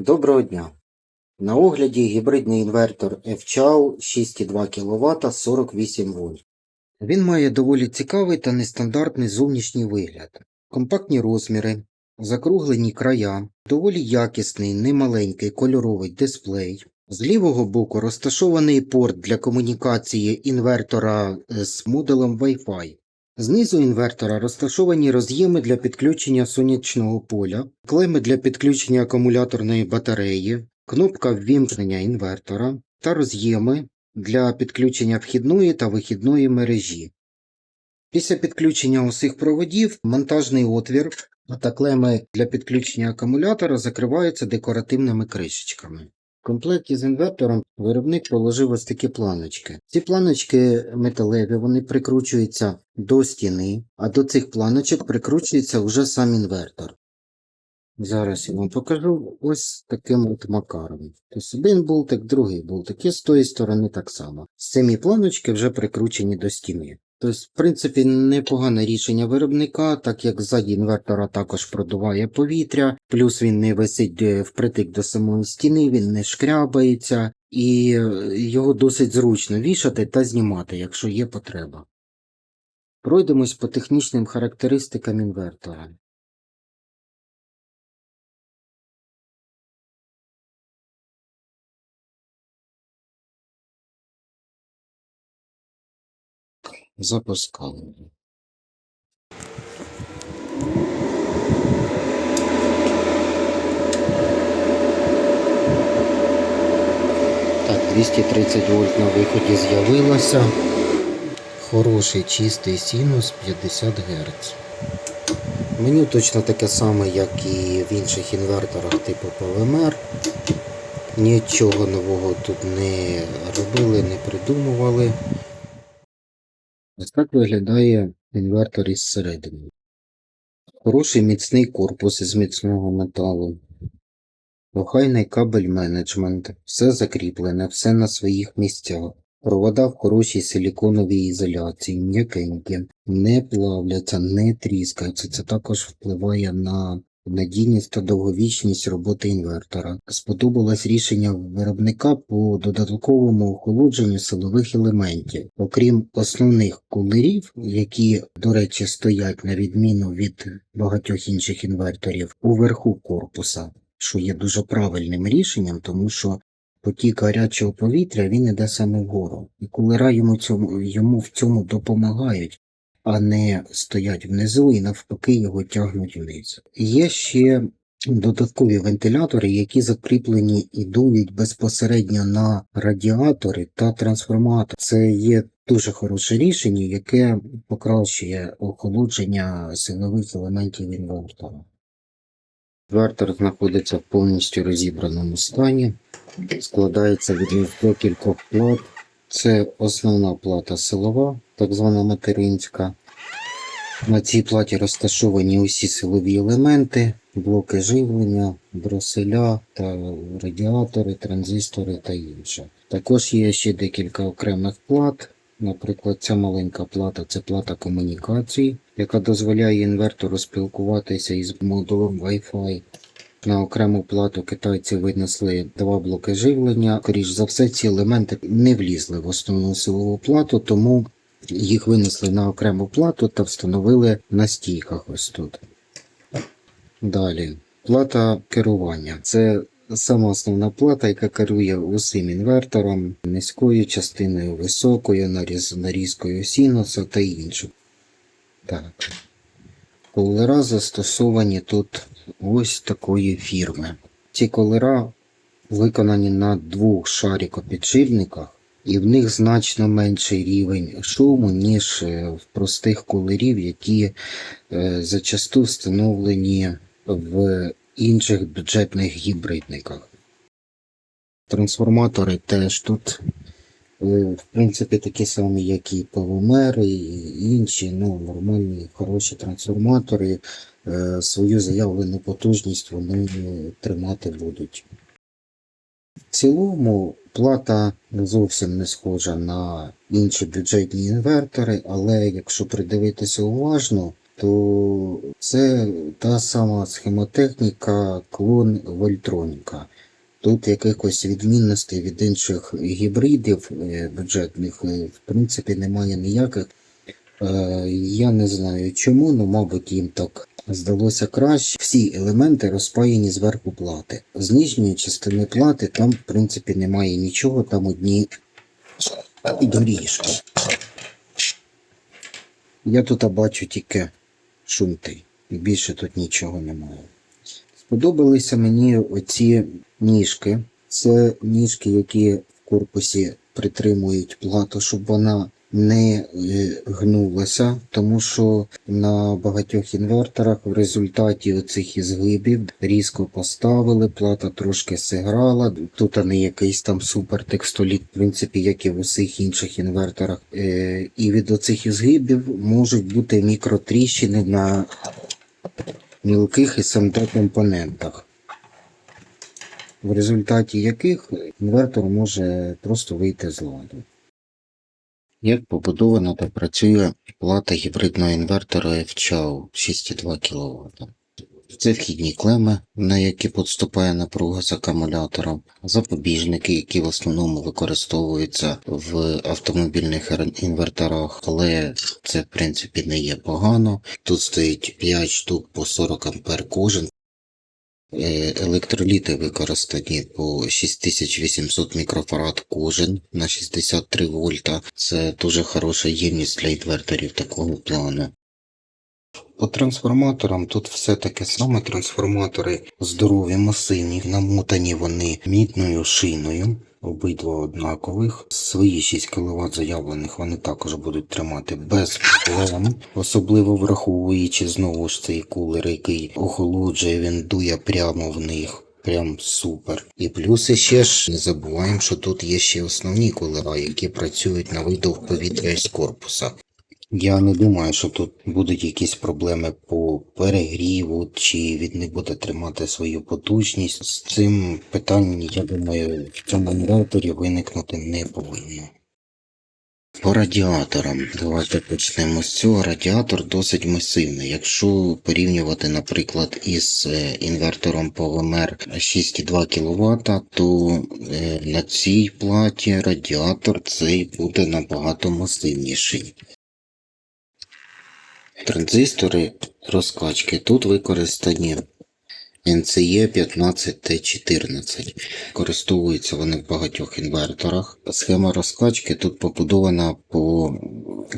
Доброго дня! На огляді гібридний інвертор FCHAO 6,2 кВт 48 В. Він має доволі цікавий та нестандартний зовнішній вигляд. Компактні розміри, закруглені края, доволі якісний, немаленький кольоровий дисплей. З лівого боку розташований порт для комунікації інвертора з модулем Wi-Fi. Знизу інвертора розташовані роз'єми для підключення сонячного поля, клеми для підключення акумуляторної батареї, кнопка ввімкнення інвертора та роз'єми для підключення вхідної та вихідної мережі. Після підключення усіх проводів монтажний отвір та клеми для підключення акумулятора закриваються декоративними кришечками. Комплекті з інвертором виробник положив ось такі планочки. Ці планочки металеві, вони прикручуються до стіни, а до цих планочок прикручується вже сам інвертор. Зараз я вам покажу ось таким от макаром. Тобто один болтик, другий болтик, і з тої сторони так само. Самі планочки вже прикручені до стіни. Тобто, в принципі, непогане рішення виробника, так як ззаді інвертора також продуває повітря, плюс він не висить е, впритик до самої стіни, він не шкрябається, і е, його досить зручно вішати та знімати, якщо є потреба. Пройдемось по технічним характеристикам інвертора. Запускаємо. Так, 230 вольт на виході з'явилося. Хороший чистий синус 50 Гц. Меню точно таке саме, як і в інших інверторах типу PWMR. Нічого нового тут не робили, не придумували. Ось так виглядає інвертор із середини. Хороший міцний корпус із міцного металу. Охайний кабель менеджмент. Все закріплене, все на своїх місцях. Провода в хорошій силіконовій ізоляції, м'якенькі, не плавляться, не тріскаються. Це також впливає на надійність та довговічність роботи інвертора. Сподобалось рішення виробника по додатковому охолодженню силових елементів, окрім основних кулерів, які, до речі, стоять на відміну від багатьох інших інверторів, уверху корпуса, що є дуже правильним рішенням, тому що потік гарячого повітря він іде саме вгору, і кулера йому, цьому, йому в цьому допомагають а не стоять внизу і навпаки його тягнуть вниз. Є ще додаткові вентилятори, які закріплені і дують безпосередньо на радіатори та трансформатор. Це є дуже хороше рішення, яке покращує охолодження силових елементів інвертора. Інвертор знаходиться в повністю розібраному стані, складається від декількох плат. Це основна плата силова, так звана материнська. На цій платі розташовані усі силові елементи, блоки живлення, дроселя та радіатори, транзистори та інше. Також є ще декілька окремих плат. Наприклад, ця маленька плата це плата комунікацій, яка дозволяє інвертору спілкуватися із модулем Wi-Fi. На окрему плату китайці винесли два блоки живлення. Скоріш за все, ці елементи не влізли в основну силову плату, тому їх винесли на окрему плату та встановили на стійках ось тут. Далі. Плата керування. Це сама основна плата, яка керує усім інвертором, низькою частиною, високою, наріз, нарізкою синуса та іншим. Так. Колера застосовані тут ось такої фірми. Ці колера виконані на двох шарикопідшипниках, і в них значно менший рівень шуму, ніж е, в простих колерів, які е, зачасту встановлені в інших бюджетних гібридниках. Трансформатори теж тут, в принципі, такі самі, як і PWMR і інші, ну, нормальні, хороші трансформатори. Е, Свою заявлену потужність вони тримати будуть. В цілому плата зовсім не схожа на інші бюджетні інвертори, але якщо придивитися уважно, то це та сама схемотехніка, клон Вольтроніка. Тут якихось відмінностей від інших гібридів е, бюджетних, е, в принципі, немає ніяких. Е, Я не знаю чому, ну, мабуть, їм так здалося краще. Всі елементи розпаяні зверху плати. З нижньої частини плати там, в принципі, немає нічого, там одні доріжки. Я тут бачу тільки шунти. І більше тут нічого немає. Сподобалися мені оці ніжки. Це ніжки, які в корпусі притримують плату, щоб вона не е, гнулася, тому що на багатьох інверторах в результаті оцих ізгибів різко поставили, плата трошки сиграла. Тут не якийсь там супертекстоліт, в принципі, як і в усіх інших інверторах. Е, І від оцих ізгибів можуть бути мікротріщини на мілких SMT компонентах, в результаті яких інвертор може просто вийти з ладу. Як побудована та працює плата гібридного інвертора FCHAO 6,2 кВт. Це вхідні клеми, на які поступає напруга з акумулятором, запобіжники, які в основному використовуються в автомобільних інверторах, але це в принципі не є погано. Тут стоїть 5 штук по 40 А кожен. Е, Електроліти використані по 6800 мікрофарад кожен на 63 вольта. Це дуже хороша ємність для інверторів такого плану. По трансформаторам тут все таке саме. Трансформатори здорові, масивні, намотані вони мідною шиною. Обидва однакових. Свої 6 кВт заявлених вони також будуть тримати без проблем, особливо враховуючи знову ж цей кулер, який охолоджує, він дує прямо в них. Прям супер. І плюс ще ж не забуваємо, що тут є ще основні кулера, які працюють на видов повітря з корпуса. Я не думаю, що тут будуть якісь проблеми по перегріву, чи він не буде тримати свою потужність. З цим питань, я думаю, в цьому інверторі виникнути не повинно. По радіаторам. Давайте почнемо з цього. Радіатор досить масивний. Якщо порівнювати, наприклад, із е, інвертором ПВМР 6,2 кВт, то е, на цій платі радіатор цей буде набагато масивніший. Транзистори розкачки тут використані NCE 15T14. Користуються вони в багатьох інверторах. Схема розкачки тут побудована по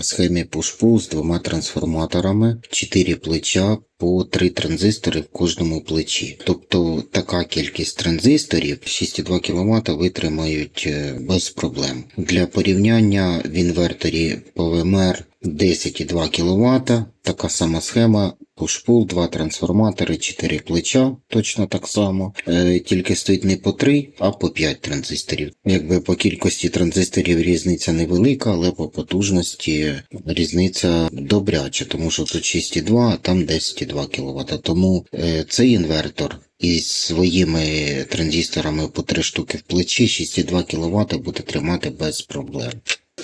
схемі push-pull з двома трансформаторами, 4 плеча по 3 транзистори в кожному плечі. Тобто така кількість транзисторів 6,2 кВт витримають е, без проблем. Для порівняння в інверторі PWMR 10,2 кВт, така сама схема, push-pull, 2 трансформатори, 4 плеча, точно так само, е, тільки стоїть не по 3, а по 5 транзисторів. Якби по кількості транзисторів різниця невелика, але по потужності різниця добряча, тому що тут 6,2, а там 10,2 кВт. Тому е, цей інвертор із своїми транзисторами по 3 штуки в плечі 6,2 кВт буде тримати без проблем.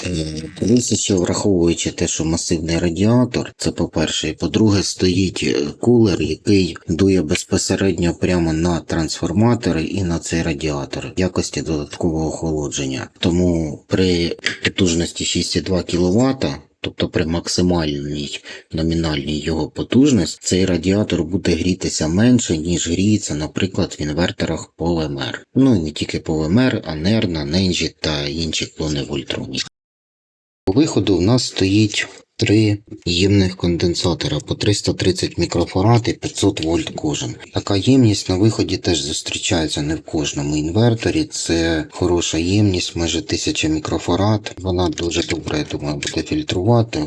Е, Плюс враховуючи те, що масивний радіатор, це по-перше, і по-друге, стоїть е, кулер, який дує безпосередньо прямо на трансформатори і на цей радіатор в якості додаткового охолодження. Тому при потужності 6,2 кВт Тобто при максимальній номінальній його потужності цей радіатор буде грітися менше, ніж гріється, наприклад, в інверторах PolyMR. Ну і не тільки PolyMR, а Nerna, Nenji та інші клони Voltronic. У виходу в нас стоїть три ємних конденсатора по 330 мікрофарад і 500 вольт кожен. Така ємність на виході теж зустрічається не в кожному інверторі. Це хороша ємність, майже 1000 мікрофарад. Вона дуже добре, я думаю, буде фільтрувати.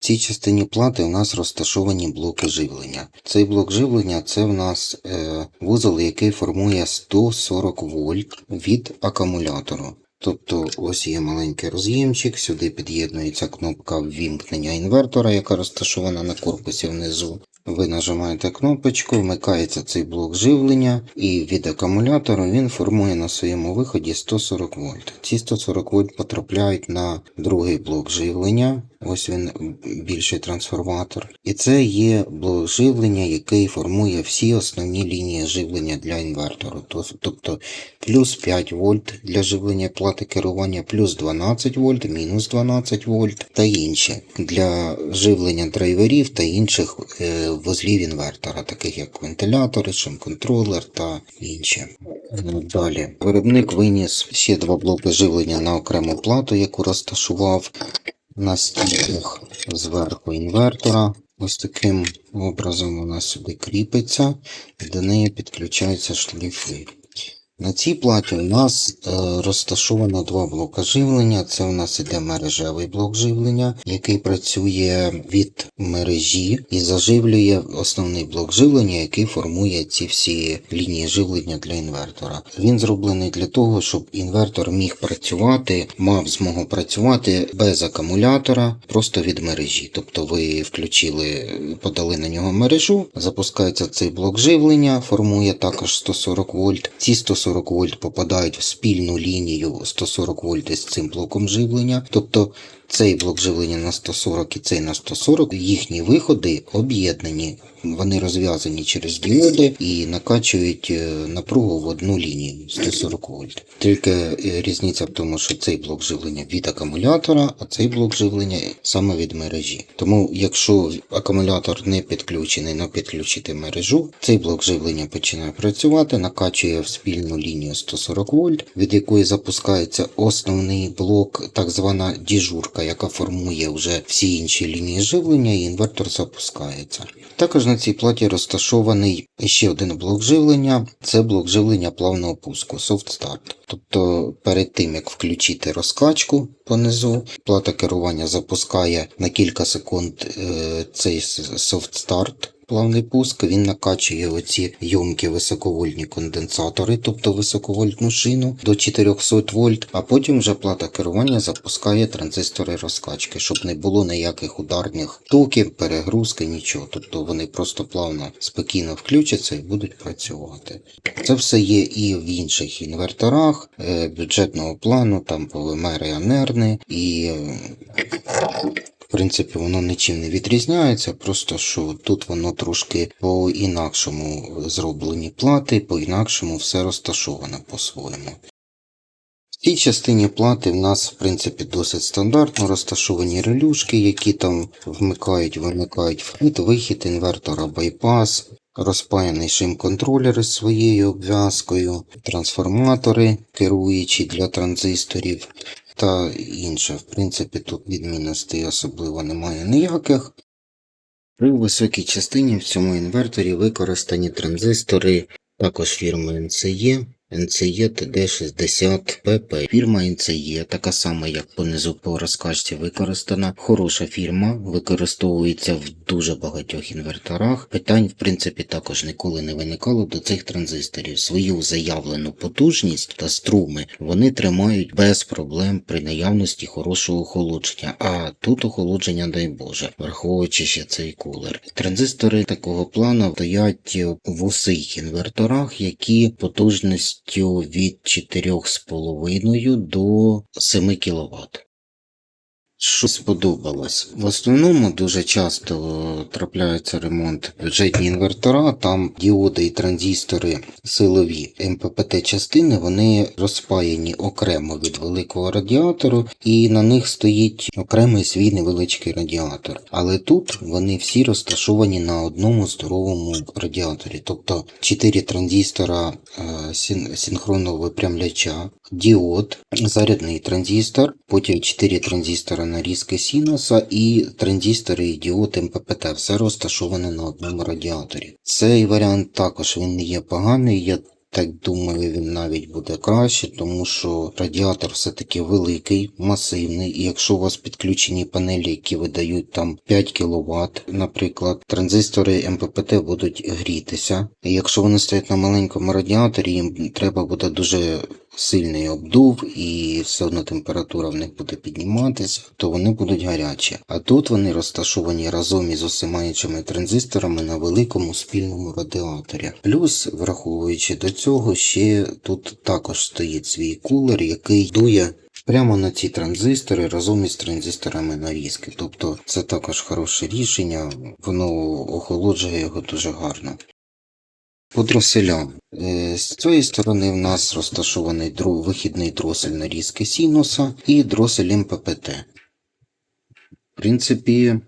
В цій частині плати у нас розташовані блоки живлення. Цей блок живлення це в нас е, вузол, який формує 140 вольт від акумулятору. Тобто ось є маленький роз'ємчик, сюди під'єднується кнопка ввімкнення інвертора, яка розташована на корпусі внизу. Ви нажимаєте кнопочку, вмикається цей блок живлення, і від акумулятора він формує на своєму виході 140 вольт. Ці 140 вольт потрапляють на другий блок живлення, Ось він більший трансформатор. І це є блок живлення, який формує всі основні лінії живлення для інвертору. Тобто плюс 5 вольт для живлення плати керування, плюс 12 вольт, мінус 12 вольт та інші для живлення драйверів та інших е, вузлів інвертора, таких як вентилятори, шум-контролер та інші. Далі виробник виніс ще два блоки живлення на окрему плату, яку розташував на стійках зверху інвертора. Ось таким образом вона сюди кріпиться і до неї підключаються шліфи. На цій платі у нас е, розташовано два блока живлення. Це у нас іде мережевий блок живлення, який працює від мережі і заживлює основний блок живлення, який формує ці всі лінії живлення для інвертора. Він зроблений для того, щоб інвертор міг працювати, мав змогу працювати без акумулятора, просто від мережі. Тобто ви включили, подали на нього мережу, запускається цей блок живлення, формує також 140 вольт. Ці 140 вольт попадають в спільну лінію 140 вольт із цим блоком живлення. Тобто цей блок живлення на 140 і цей на 140, їхні виходи об'єднані. Вони розв'язані через діоди і накачують е, напругу в одну лінію 140 вольт. Тільки е, різниця в тому, що цей блок живлення від акумулятора, а цей блок живлення саме від мережі. Тому, якщо акумулятор не підключений, але підключити мережу, цей блок живлення починає працювати, накачує в спільну лінію 140 вольт, від якої запускається основний блок, так звана діжурка, яка формує вже всі інші лінії живлення, і інвертор запускається. Також на цій платі розташований ще один блок живлення. Це блок живлення плавного пуску Soft Start. Тобто перед тим як включити розкачку понизу, плата керування запускає на кілька секунд е, цей Soft Start. Плавний пуск, він накачує оці йомкі високовольтні конденсатори, тобто високовольтну шину до 400 вольт, а потім вже плата керування запускає транзистори розкачки, щоб не було ніяких ударних токів, перегрузки, нічого. Тобто вони просто плавно спокійно включаться і будуть працювати. Це все є і в інших інверторах е, бюджетного плану, там полимери анерни і принципі, воно нічим не відрізняється, просто що тут воно трошки по-інакшому зроблені плати, по-інакшому все розташовано по-своєму. В цій частині плати в нас, в принципі, досить стандартно розташовані релюшки, які там вмикають, вимикають вхід, вихід інвертора, байпас, розпаяний шим-контролер із своєю обв'язкою, трансформатори, керуючі для транзисторів та інше. В принципі, тут відмінностей особливо немає ніяких. При високій частині в цьому інверторі використані транзистори також фірми NCE, NCE TD60PP. Фірма NCE, така сама, як понизу по розкачці використана. Хороша фірма, використовується в дуже багатьох інверторах. Питань, в принципі, також ніколи не виникало до цих транзисторів. Свою заявлену потужність та струми вони тримають без проблем при наявності хорошого охолодження. А тут охолодження, дай Боже, враховуючи ще цей кулер. Транзистори такого плану стоять в усіх інверторах, які потужністю від 4,5 до 7 кВт. Що сподобалось? В основному дуже часто трапляється ремонт бюджетні інвертора, там діоди і транзистори силові МППТ частини, вони розпаяні окремо від великого радіатору, і на них стоїть окремий свій невеличкий радіатор. Але тут вони всі розташовані на одному здоровому радіаторі, тобто 4 транзистора е, синхронного випрямляча, діод, зарядний транзистор, потім 4 транзистора нарізки синуса і транзистори і діод МППТ. Все розташоване на одному радіаторі. Цей варіант також він не є поганий. Я так думаю, він навіть буде краще, тому що радіатор все-таки великий, масивний, і якщо у вас підключені панелі, які видають там 5 кВт, наприклад, транзистори МППТ будуть грітися. І якщо вони стоять на маленькому радіаторі, їм треба буде дуже сильний обдув і все одно температура в них буде підніматися, то вони будуть гарячі. А тут вони розташовані разом із усіма іншими транзисторами на великому спільному радіаторі. Плюс, враховуючи до цього, ще тут також стоїть свій кулер, який дує прямо на ці транзистори разом із транзисторами нарізки. Тобто це також хороше рішення, воно охолоджує його дуже гарно. По дроселям. Е, З цієї сторони в нас розташований вихідний дросель нарізки синуса і дросель МППТ. В принципі,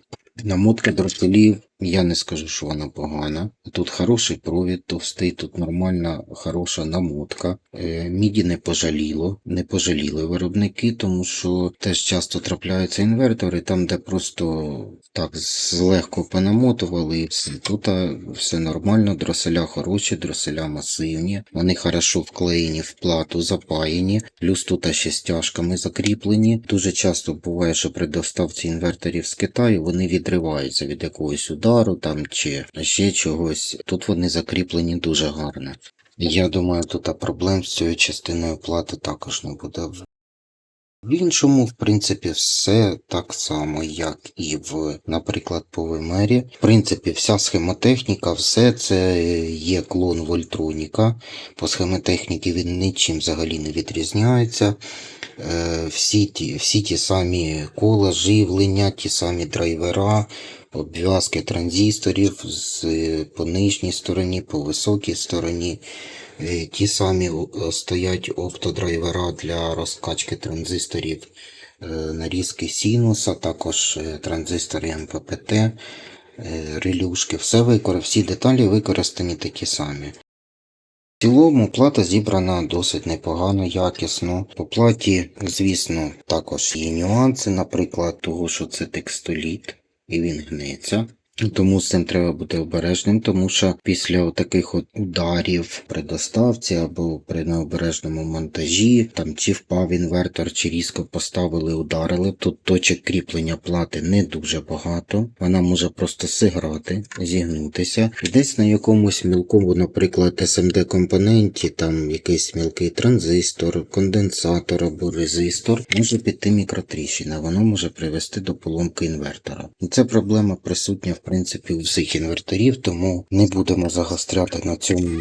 намотка дроселів, я не скажу, що вона погана. Тут хороший провід товстий, тут нормальна, хороша намотка. Е, Міді не пожаліло, не пожаліли виробники, тому що теж часто трапляються інвертори, там, де просто так злегко понамотували. Тут все нормально, дроселя хороші, дроселя масивні, вони хорошо вклеєні в плату, запаяні, плюс тут ще стяжками закріплені. Дуже часто буває, що при доставці інверторів з Китаю вони відриваються від якогось удару там чи ще чогось. Тут вони закріплені дуже гарно. Я думаю, тут проблем з цією частиною плати також не буде. В іншому, в принципі, все так само, як і в, наприклад, по Вимері. В принципі, вся схемотехніка, все це є клон Вольтроніка. По схемотехніці він нічим взагалі не відрізняється. Е, Всі ті, всі ті самі кола, живлення, ті самі драйвера, обв'язки транзисторів з, по нижній стороні, по високій стороні. Е, Ті самі о, стоять оптодрайвера для розкачки транзисторів е, нарізки синуса, також е, транзистори МППТ, е, релюшки. Все викор... Всі деталі використані такі самі. В цілому плата зібрана досить непогано, якісно. По платі, звісно, також є нюанси, наприклад, того, що це текстоліт і він гнеться. Тому з цим треба бути обережним, тому що після таких от ударів при доставці або при необережному монтажі, там чи впав інвертор, чи різко поставили, ударили. Тут точок кріплення плати не дуже багато. Вона може просто сиграти, зігнутися. І десь на якомусь мілкому, наприклад, SMD компоненті, там якийсь мілкий транзистор, конденсатор або резистор, може піти мікротріщина. Воно може привести до поломки інвертора. І це проблема присутня в принципі у всіх інверторів, тому не будемо загостряти на цьому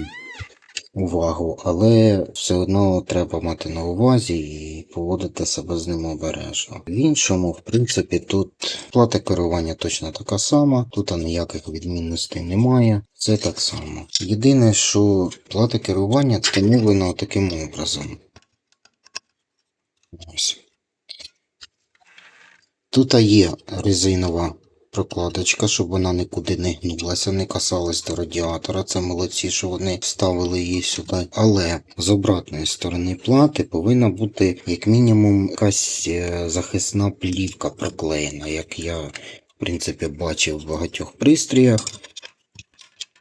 увагу, але все одно треба мати на увазі і поводити себе з ним обережно. В іншому, в принципі, тут плата керування точно така сама, тут ніяких відмінностей немає. Це так само. Єдине, що плата керування встановлена таким образом. Ось. Тут є резинова прокладочка, щоб вона нікуди не гнулася, не касалась до радіатора. Це молодці, що вони вставили її сюди. Але з обратної сторони плати повинна бути як мінімум якась е, захисна плівка проклеєна, як я в принципі бачив в багатьох пристроях.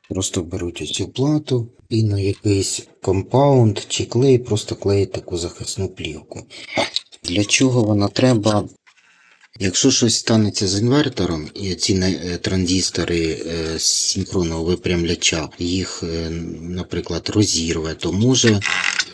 Просто беруть цю плату і на якийсь компаунд чи клей просто клеїть таку захисну плівку. Для чого вона треба? Якщо щось станеться з інвертором, і ці е, транзистори е, з синхронного випрямляча їх, е, наприклад, розірве, то може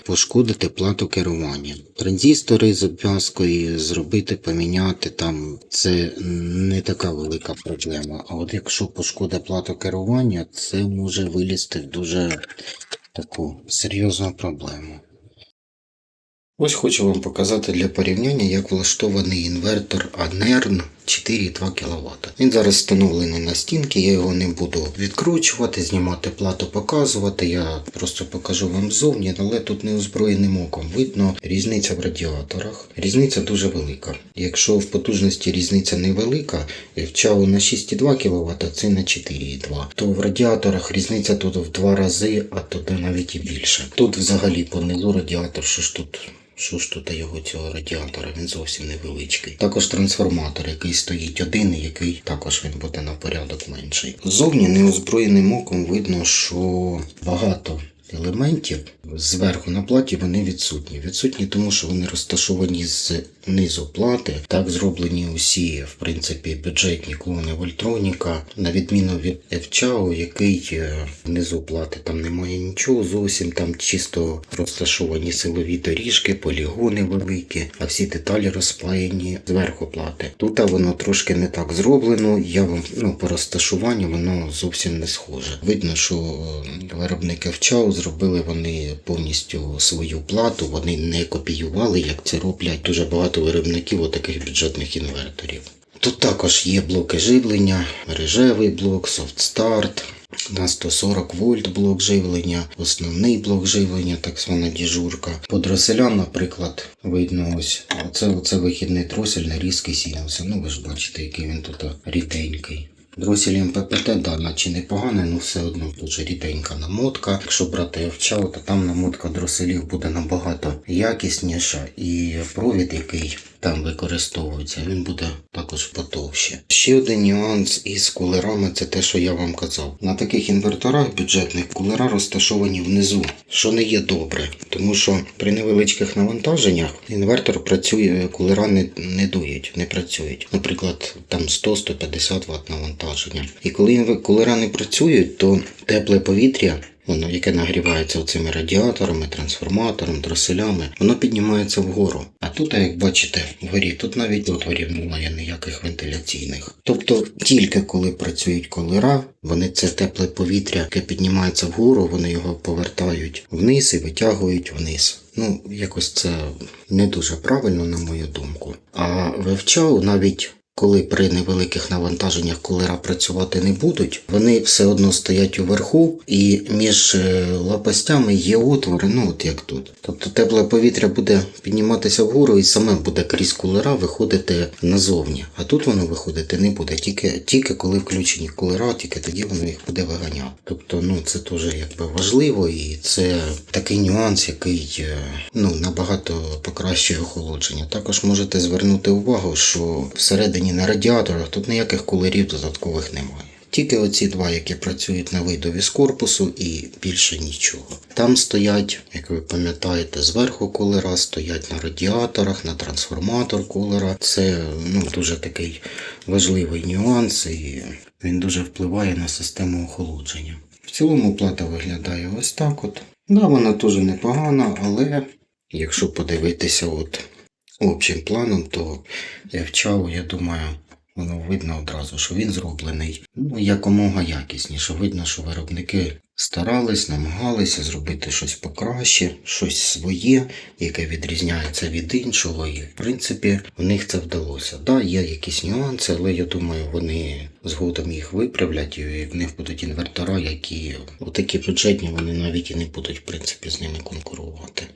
пошкодити плату керування. Транзистори з обв'язкою зробити, поміняти там це не така велика проблема. А от якщо пошкодить плату керування, це може вилізти в дуже таку серйозну проблему. Ось хочу вам показати для порівняння, як влаштований інвертор Anern 4,2 кВт. Він зараз встановлений на стінки, я його не буду відкручувати, знімати плату, показувати. Я просто покажу вам ззовні, але тут неозброєним оком видно різниця в радіаторах. Різниця дуже велика. Якщо в потужності різниця невелика, в чаву на 6,2 кВт, а це на 4,2, то в радіаторах різниця тут в два рази, а то навіть і більше. Тут взагалі понизу радіатор, що ж тут. Що ж тут його цього радіатора, він зовсім невеличкий. Також трансформатор, який стоїть один, і який також він буде на порядок менший. Зовні неозброєним оком видно, що багато елементів зверху на платі вони відсутні. Відсутні, тому що вони розташовані з низу плати. Так зроблені усі, в принципі, бюджетні клони Вольтроніка, на відміну від FCHAO, який е, внизу плати там немає нічого зовсім, там чисто розташовані силові доріжки, полігони великі, а всі деталі розпаяні зверху плати. Тут воно трошки не так зроблено. Я вам ну по розташуванню воно зовсім не схоже. Видно, що е, виробники FCHAO зробили вони повністю свою плату. Вони не копіювали, як це роблять дуже багато виробників отаких бюджетних інверторів. Тут також є блоки живлення, мережевий блок, софтстарт. На 140 вольт блок живлення, основний блок живлення, так звана діжурка. По дроселям, наприклад, видно ось оце, оце вихідний дросель на різкий сінявся. Ну ви ж бачите, який він тут ріденький. Дросель МППТ, да, наче непоганий, але все одно дуже ріденька намотка. Якщо брати овчал, то там намотка дроселів буде набагато якісніша, і провід, який там використовується, він буде також потовще. Ще один нюанс із кулерами це те, що я вам казав. На таких інверторах бюджетних кулера розташовані внизу, що не є добре, тому що при невеличких навантаженнях інвертор працює, кулера не, не дують, не працюють. Наприклад, там 100-150 Вт навантаження. І коли кулера не працюють, то тепле повітря воно, яке нагрівається цими радіаторами, трансформатором, дроселями, воно піднімається вгору. А тут, як бачите, вгорі, тут навіть отворів немає ніяких вентиляційних. Тобто, тільки коли працюють колера, вони це тепле повітря, яке піднімається вгору, вони його повертають вниз і витягують вниз. Ну, якось це не дуже правильно, на мою думку. А вивчав навіть коли при невеликих навантаженнях кулера працювати не будуть, вони все одно стоять уверху, і між е, лопастями є отвори, ну от як тут. Тобто тепле повітря буде підніматися вгору і саме буде крізь кулера виходити назовні. А тут воно виходити не буде, тільки, тільки коли включені кулера, тільки тоді воно їх буде виганяти. Тобто, ну це теж якби важливо, і це такий нюанс, який е, ну набагато покращує охолодження. Також можете звернути увагу, що всередині на радіаторах тут ніяких кулерів додаткових немає. Тільки оці два, які працюють на видові з корпусу, і більше нічого. Там стоять, як ви пам'ятаєте, зверху кулера, стоять на радіаторах, на трансформатор кулера. Це ну, дуже такий важливий нюанс, і він дуже впливає на систему охолодження. В цілому плата виглядає ось так от. Да, вона теж непогана, але якщо подивитися от общим планом, то вчав, я думаю, воно видно одразу, що він зроблений ну, якомога якісніше. Видно, що виробники старались, намагалися зробити щось покраще, щось своє, яке відрізняється від іншого. І в принципі в них це вдалося. Да, є якісь нюанси, але я думаю, вони згодом їх виправлять, і в них будуть інвертора, які такі бюджетні, вони навіть і не будуть в принципі з ними конкурувати.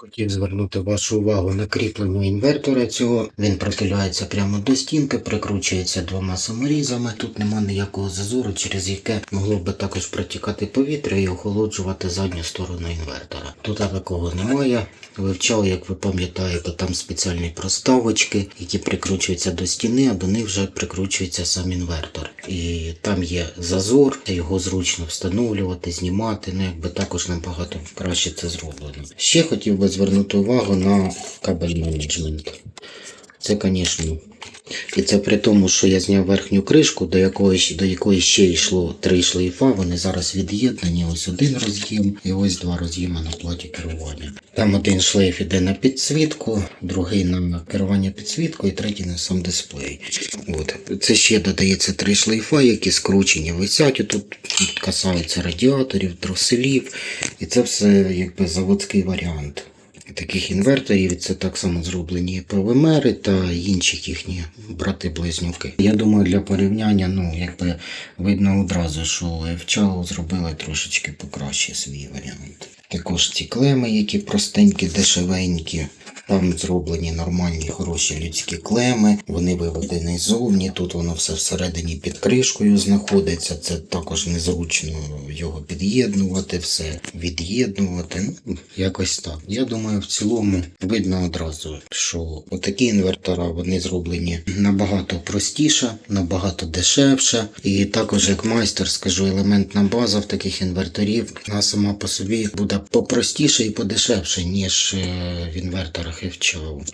Хотів звернути вашу увагу на кріплення інвертора цього. Він притиляється прямо до стінки, прикручується двома саморізами. Тут нема ніякого зазору, через яке могло би також протікати повітря і охолоджувати задню сторону інвертора. Тут такого немає. Вивчав, як ви пам'ятаєте, там спеціальні проставочки, які прикручуються до стіни, а до них вже прикручується сам інвертор. І там є зазор, його зручно встановлювати, знімати. Ну, якби також набагато краще це зроблено. Ще хотів би звернути увагу на кабель менеджмент. Це, звісно. І це при тому, що я зняв верхню кришку, до якої, до якої ще йшло три шлейфа, вони зараз від'єднані. Ось один роз'єм і ось два роз'єми на платі керування. Там один шлейф іде на підсвітку, другий на керування підсвіткою, і третій на сам дисплей. От. Це ще додається три шлейфа, які скручені висять. І Тут касаються радіаторів, дроселів. І це все якби заводський варіант таких інверторів. Це так само зроблені ПВМР та інші їхні брати-близнюки. Я думаю, для порівняння, ну, якби видно одразу, що вчало зробили трошечки покраще свій варіант. Також ці клеми, які простенькі, дешевенькі. Там зроблені нормальні, хороші людські клеми, вони виведені ззовні. Тут воно все всередині під кришкою знаходиться. Це також незручно його під'єднувати, все від'єднувати. Ну, якось так. Я думаю, в цілому видно одразу, що отакі інвертора вони зроблені набагато простіше, набагато дешевше. І також, як майстер, скажу, елементна база в таких інверторів вона сама по собі буде попростіше і подешевше, ніж е, в інверторах I've.